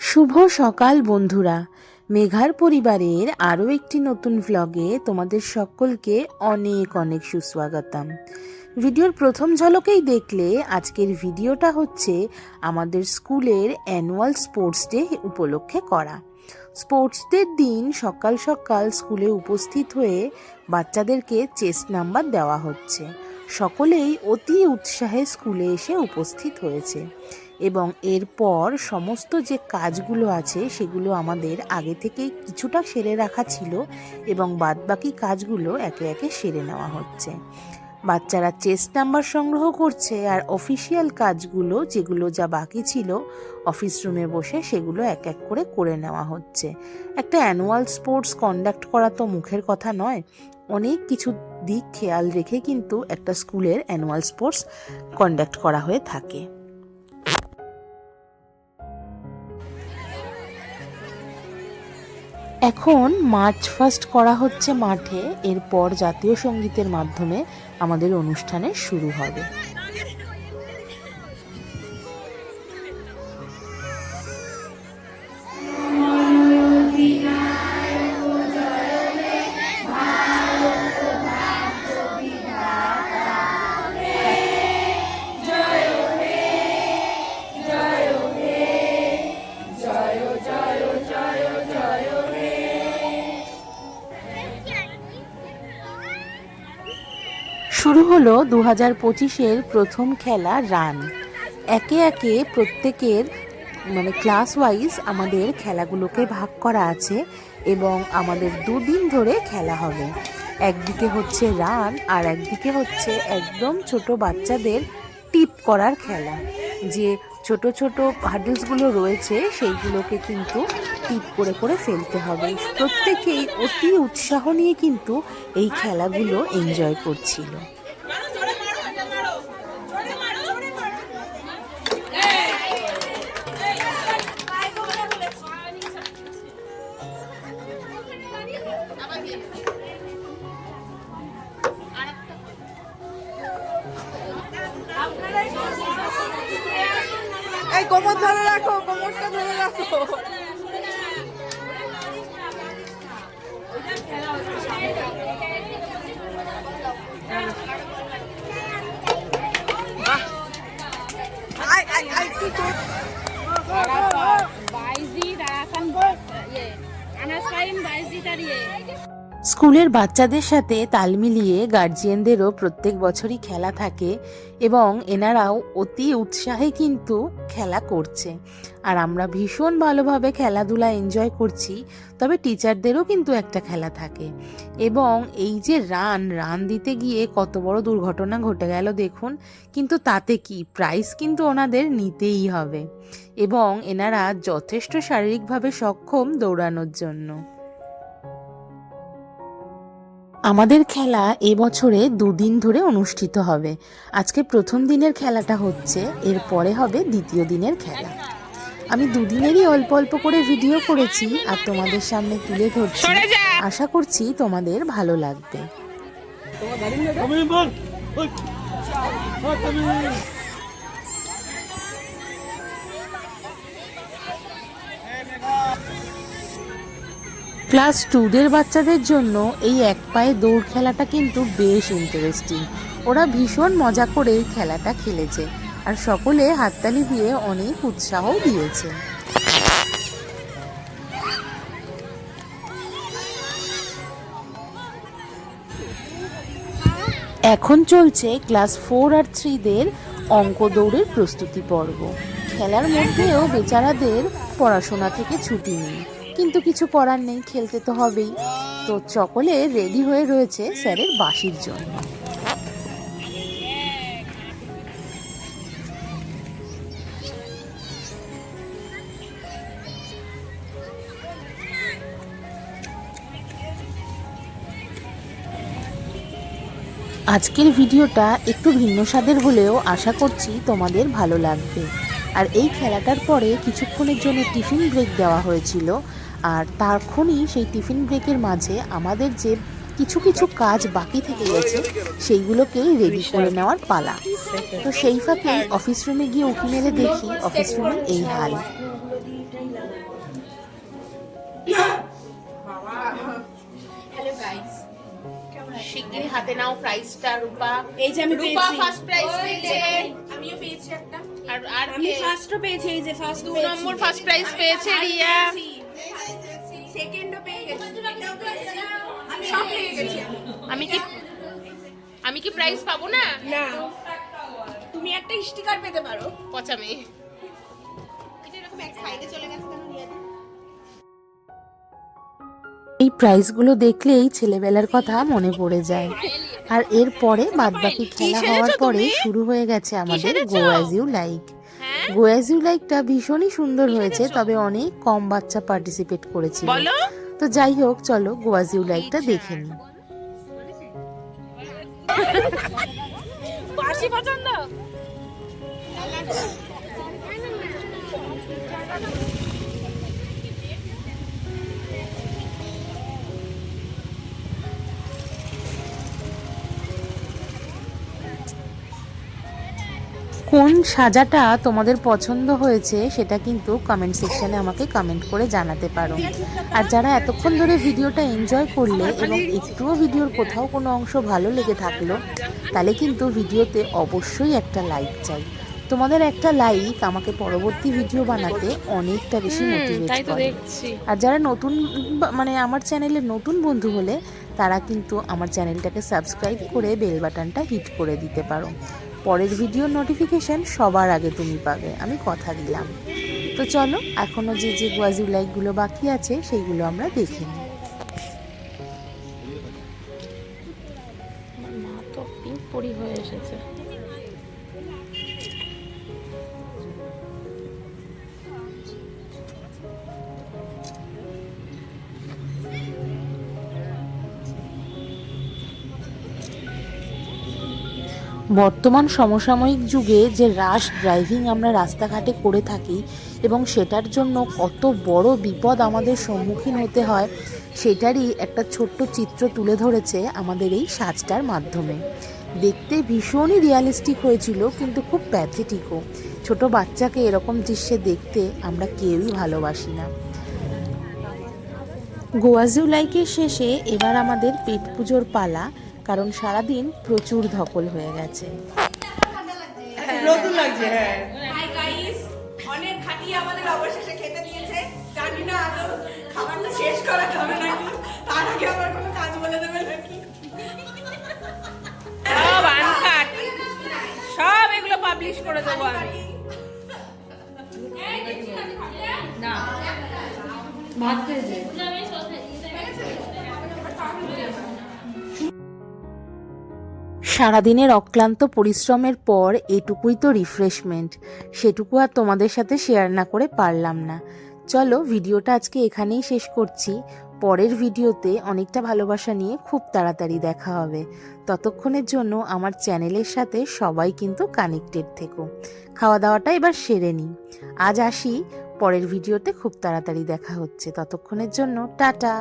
শুভ সকাল বন্ধুরা। মেঘার পরিবারের আরও একটি নতুন ভ্লগে তোমাদের সকলকে অনেক অনেক সুস্বাগতম। ভিডিওর প্রথম ঝলকেই দেখলে আজকের ভিডিওটা হচ্ছে আমাদের স্কুলের অ্যানুয়াল স্পোর্টস ডে উপলক্ষে করা। স্পোর্টস ডের দিন সকাল সকাল স্কুলে উপস্থিত হয়ে বাচ্চাদেরকে চেস্ট নাম্বার দেওয়া হচ্ছে। সকলেই অতি উৎসাহে স্কুলে এসে উপস্থিত হয়েছে। এবং এরপর সমস্ত যে কাজগুলো আছে সেগুলো আমাদের আগে থেকে কিছুটা সেরে রাখা ছিল এবং বাদবাকি কাজগুলো একে একে সেরে নেওয়া হচ্ছে। বাচ্চারা চেস্ট নাম্বার সংগ্রহ করছে আর অফিসিয়াল কাজগুলো যেগুলো যা বাকি ছিল অফিস রুমে বসে সেগুলো এক এক করে করে নেওয়া হচ্ছে। একটা অ্যানুয়াল স্পোর্টস কন্ডাক্ট করা তো মুখের কথা নয়। অনেক কিছু দিক খেয়াল রেখে কিন্তু একটা স্কুলের অ্যানুয়াল স্পোর্টস কন্ডাক্ট করা হয়ে থাকে। এখন মার্চ ফার্স্ট করা হচ্ছে মাঠে এরপর জাতীয় সঙ্গীতের মাধ্যমে আমাদের অনুষ্ঠানের শুরু হবে। শুরু হলো দু হাজার পঁচিশের প্রথম খেলা রান। একে একে প্রত্যেকের মানে ক্লাস ওয়াইজ আমাদের খেলাগুলোকে ভাগ করা আছে এবং আমাদের দুদিন ধরে খেলা হবে। একদিকে হচ্ছে রান আর একদিকে হচ্ছে একদম ছোট বাচ্চাদের টিপ করার খেলা। যে ছোট ছোট হাডলসগুলো রয়েছে সেইগুলোকে কিন্তু টিপ করে করে ফেলতে হবে। প্রত্যেকেই অতি উৎসাহ নিয়ে কিন্তু এই খেলাগুলো এনজয় করছিল। এই কোমর ধরে রাখো কোমরটা ধরে রাখো আয় আয় আয় তুই চল Baizid, Arakan, ye. স্কুলের বাচ্চাদের সাথে তাল মিলিয়ে গার্জিয়ানদেরও প্রত্যেক বছরই খেলা থাকে এবং এনারাও অতি উৎসাহে কিন্তু খেলা করছে। আর আমরা ভীষণ ভালোভাবে খেলাধুলা এনজয় করছি, তবে টিচারদেরও কিন্তু একটা খেলা থাকে। এবং এই যে রান রান দিতে গিয়ে কত বড় দুর্ঘটনা ঘটে গেল দেখুন, কিন্তু তাতে কি? প্রাইজ কিন্তু ওনাদের নিতেই হবে। এবং এনারা যথেষ্ট শারীরিকভাবে সক্ষম দৌড়ানোর জন্য। আমাদের খেলা এবছরে দুদিন ধরে অনুষ্ঠিত হবে। আজকে প্রথম দিনের খেলাটা হচ্ছে এর পরে হবে দ্বিতীয় দিনের খেলা। আমি দুদিনেরই অল্প অল্প করে ভিডিও করেছি আর তোমাদের সামনে তুলে ধরছি। আশা করছি তোমাদের ভালো লাগবে। ক্লাস টুদের বাচ্চাদের জন্য এই এক পায়ে দৌড় খেলাটা কিন্তু বেশ ইন্টারেস্টিং ওরা ভীষণ মজা করে এই খেলাটা খেলেছে আর সকলে হাততালি দিয়ে অনেক উৎসাহ দিয়েছে। এখন চলছে ক্লাস ফোর আর থ্রিদের অঙ্ক দৌড়ের প্রস্তুতি পর্ব। খেলার মধ্যেও বেচারাদের পড়াশোনা থেকে ছুটি নেই। কিন্তু কিছু করার নেই, খেলতে তো হবেই। তো চকলে রেডি হয়ে রয়েছে স্যারের বাসির জন্য আজকের ভিডিওটা একটু ভিন্ন স্বাদের হলেও আশা করছি তোমাদের ভালো লাগবে। আর এই খেলাটার পরে কিছুক্ষণের জন্য টিফিন ব্রেক দেওয়া হয়েছিল। আর তখনই সেই টিফিন ব্রেকের মাঝে আমাদের যে কিছু কিছু কাজ বাকি থেকে গেছে সেইগুলোকেই রেডি করে নেওয়ার পালা। তো সেই ফাঁকে অফিস রুমে গিয়ে উঁকি মেরে দেখি অফিস রুমের এই হাল। শিগগিরই হাতে নাও প্রাইসটা রূপা। এই যে আমি রূপা ফার্স্ট প্রাইজ পেয়েছে। আমিও পেয়েছি একটা। আর আর আমি ফার্স্টও পেয়েছি এই যে ফার্স্ট দু নম্বর ফার্স্ট প্রাইজ পেয়েছে রিয়া। সেকেন্ডও পেয়ে গেছি। আমি সব পেয়ে গেছি। আমি কি আমি কি প্রাইজ পাবো না? না। তুমি একটা স্টিকার পেতে পারো। পচা মেয়ে এরকম এক সাইডে চলে গেছে কেন এই প্রাইজগুলো দেখলেই ছেলেবেলার কথা মনে পড়ে যায়। আর এরপরে বাদবাকি খেলা হওয়ার পরে শুরু হয়ে গেছে আমাদের go as you like go as you like ভীষণই সুন্দর হয়েছে তবে অনেক কম বাচ্চা পার্টিসিপেট করেছিল। তো যাই হোক চলো গো অ্যাজ ইউ লাইকটা দেখে বাসি পছন্দ? কোন সাজাটা তোমাদের পছন্দ হয়েছে সেটা কিন্তু কমেন্ট সেকশানে আমাকে কমেন্ট করে জানাতে পারো। আর যারা এতক্ষণ ধরে ভিডিওটা এনজয় করলে এবং একটুও ভিডিওর কোথাও কোনো অংশ ভালো লেগে থাকল তাহলে কিন্তু ভিডিওতে অবশ্যই একটা লাইক চাই। তোমাদের একটা লাইক আমাকে পরবর্তী ভিডিও বানাতে অনেকটা বেশি মোটিভেট করে। আর যারা নতুন মানে আমার চ্যানেলে নতুন বন্ধু হলে তারা কিন্তু আমার চ্যানেলটাকে সাবস্ক্রাইব করে বেল বাটনটা হিট করে দিতে পারো। পরের ভিডিওর নোটিফিকেশান সবার আগে তুমি পাবে। আমি কথা দিলাম। তো চলো এখনও যে যে গোয়াজিউ লাইকগুলো বাকি আছে, সেইগুলো আমরা দেখে নিই। বর্তমান সমসাময়িক যুগে যে রাশ ড্রাইভিং আমরা রাস্তাঘাটে করে থাকি এবং সেটার জন্য কত বড় বিপদ আমাদের সম্মুখীন হতে হয়, সেটারই একটা ছোট্ট চিত্র তুলে ধরেছে আমাদের এই সাজটার মাধ্যমে। দেখতে ভীষণই রিয়ালিস্টিক হয়েছিল, কিন্তু খুব প্যাথেটিকও ছোট বাচ্চাকে এরকম দৃশ্যে দেখতে আমরা কেউই ভালোবাসি না। গোয়াজু লাইকের শেষে এবার আমাদের পেট পুজোর পালা কারণ সারাদিন প্রচুর ধকল হয়ে গেছে। হ্যাঁ। অনেক খাটিয়ে আমাদের অবশেষে খেতে দিয়েছে। জানি না আদৌ খাবারটা শেষ করা যাবে নাকি তার আগে আবার কোনো কাজ বলে দেবে নাকি। সব আনকাট সব এগুলো পাবলিশ করে দেবো আমি। সারাদিনের অক্লান্ত পরিশ্রমের পর এটুকুই তো রিফ্রেশমেন্ট সেটুকু আর তোমাদের সাথে শেয়ার না করে পারলাম না। চলো ভিডিওটা আজকে এখানেই শেষ করছি। পরের ভিডিওতে অনেকটা ভালোবাসা নিয়ে খুব তাড়াতাড়ি দেখা হবে। ততক্ষণের জন্য আমার চ্যানেলের সাথে সবাই কিন্তু কানেক্টেড থেকো। খাওয়া দাওয়াটা এবার সেরে নিই। আজ আসি, পরের ভিডিওতে খুব তাড়াতাড়ি দেখা হচ্ছে। ততক্ষণের জন্য টাটা।